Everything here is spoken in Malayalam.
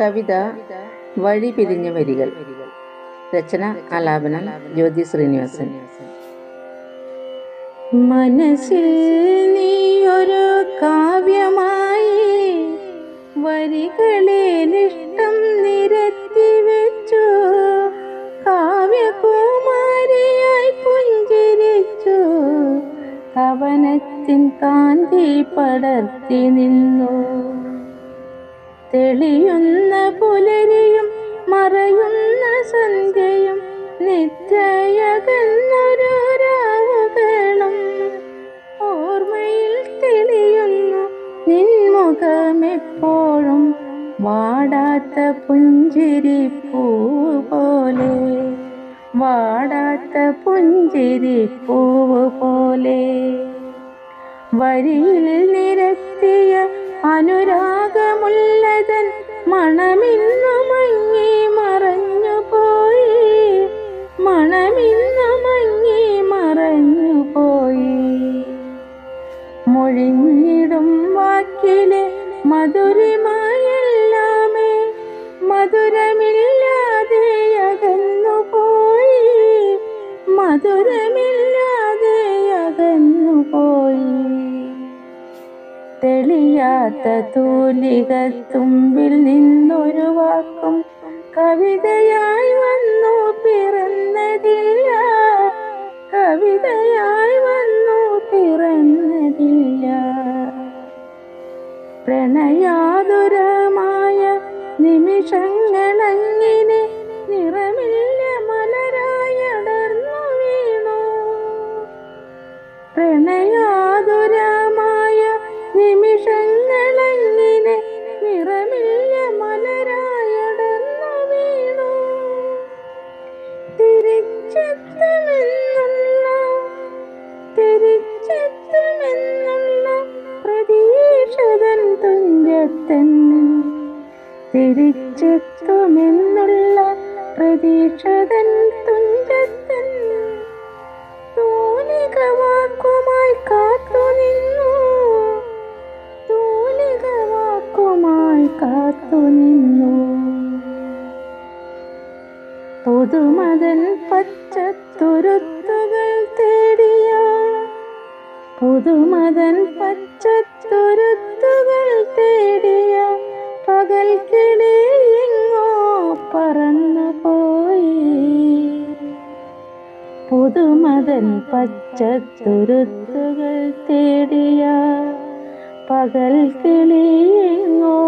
കവിത വഴി പിരിഞ്ഞ വരികൾ. രചന ആലാപനം ജ്യോതി ശ്രീനിവാസൻ. മനസ്സിൽ നീ ഒരു കാവ്യമായി വരികളെ നിഷ്ടം നിരത്തി വെച്ചു. കാവ്യകുമാരിയായി പുഞ്ചിരിച്ചു. കവനത്തിൻ കാന്തി പടർത്തി നിന്നു. തെളിയുന്ന പുലരിയും മറയുന്ന സന്ധ്യയും നിദ്രയകന്നൊരു രാവുകളും ഓർമ്മയിൽ തെളിയുന്നു നിൻമുഖമെപ്പോഴും വാടാത്ത പുഞ്ചിരി പൂ പോലെ വാടാത്ത പുഞ്ചിരി പൂവ് പോലെ വരിയിൽ നിരത്തിയ അനുരാഗമുള്ളതൻ തെളിയാത്ത തൂലിക തുമ്പിൽ നിന്നൊരു വാക്കും കവിതയായി വന്നു പിറന്നതില്ല. കവിതയായി വന്നു പിറന്നതില്ല. പ്രണയാതുരമായ നിമിഷങ്ങളങ്ങിനെ നിറമില്ല മലരായടർന്നു വീണു. പ്രണയാതുരമായ പ്രതീക്ഷതൻ തുഞ്ചത്തൻ തിരിച്ചെത്തുമെന്നുള്ള പ്രതീക്ഷതൻ തുഞ്ചത്തൻ തൂലിക വാക്കുമായി കാത്തുനിന്നു തൂലിക വാക്കുമായി കാത്തുനിന്നു പുതുമതൻ പച്ചത്തുരുത്തുകൾ തേടിയ പുതുമതൻ പുതുമതൻ പച്ചത്തുരുത്തുകൾ തേടിയ. പകൽ കിളിയെങ്ങോ